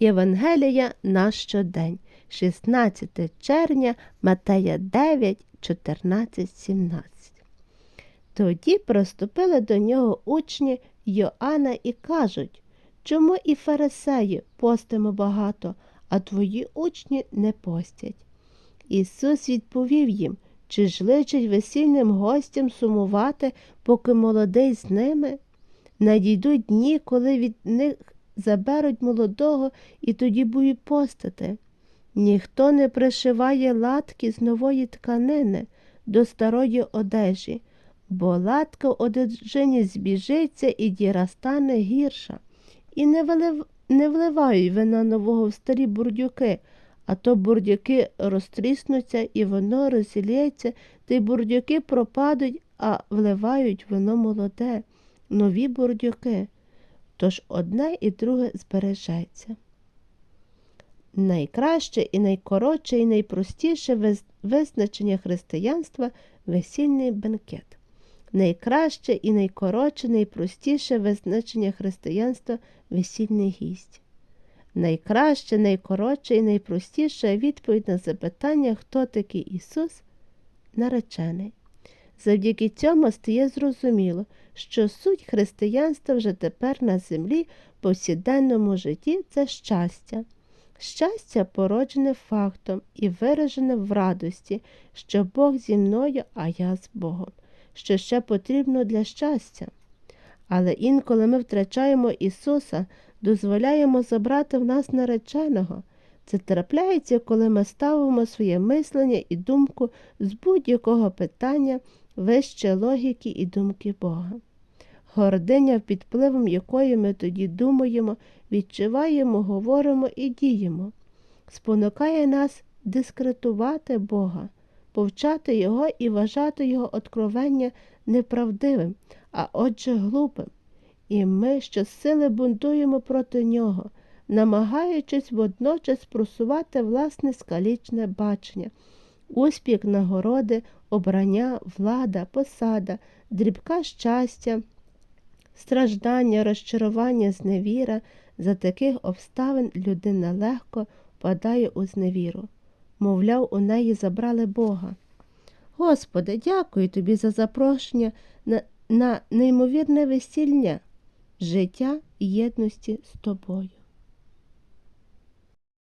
Євангелія на щодень, 16 червня, Матея 9, 14, 17. Тоді проступили до нього учні Йоанна і кажуть, чому і фарисеї постимо багато, а твої учні не постять. Ісус відповів їм, чи ж личить весільним гостям сумувати, поки молодий з ними? Надійдуть дні, коли від них заберуть молодого і тоді будуть постати. Ніхто не пришиває латки з нової тканини до старої одежі, бо латка в одежині збіжиться і діра стане гірша. І не, вилив... не вливають вина нового в старі бурдюки, а то бурдюки розтріснуться і воно розілється, та й бурдюки пропадуть, а вливають вино молоде, нові бурдюки. Тож одне і друге збережеться. Найкраще і найкоротше і найпростіше визначення християнства весільний бенкет. Найкраще і найкоротше, найпростіше визначення християнства весільний гість. Найкраще, найкоротше і найпростіша відповідь на запитання, хто такий Ісус, наречений. Завдяки цьому стає зрозуміло, що суть християнства вже тепер на землі, в повсякденному житті це щастя. Щастя породжене фактом і виражене в радості, що Бог зі мною, а я з Богом, що ще потрібно для щастя. Але інколи ми втрачаємо Ісуса, дозволяємо забрати в нас нареченого. Це трапляється, коли ми ставимо своє мислення і думку з будь-якого питання вище логіки і думки Бога. Гординя, під впливом якої ми тоді думаємо, відчуваємо, говоримо і діємо, спонукає нас дискретувати Бога, повчати Його і вважати Його откровення неправдивим, а отже глупим. І ми щосили бунтуємо проти нього, намагаючись водночас просувати власне скалічне бачення, успіх нагороди, обрання, влада, посада, дрібка щастя, страждання, розчарування, зневіра. За таких обставин людина легко впадає у зневіру. Мовляв, у неї забрали Бога. Господи, дякую тобі за запрошення на, на неймовірне весілля, життя єдності з тобою.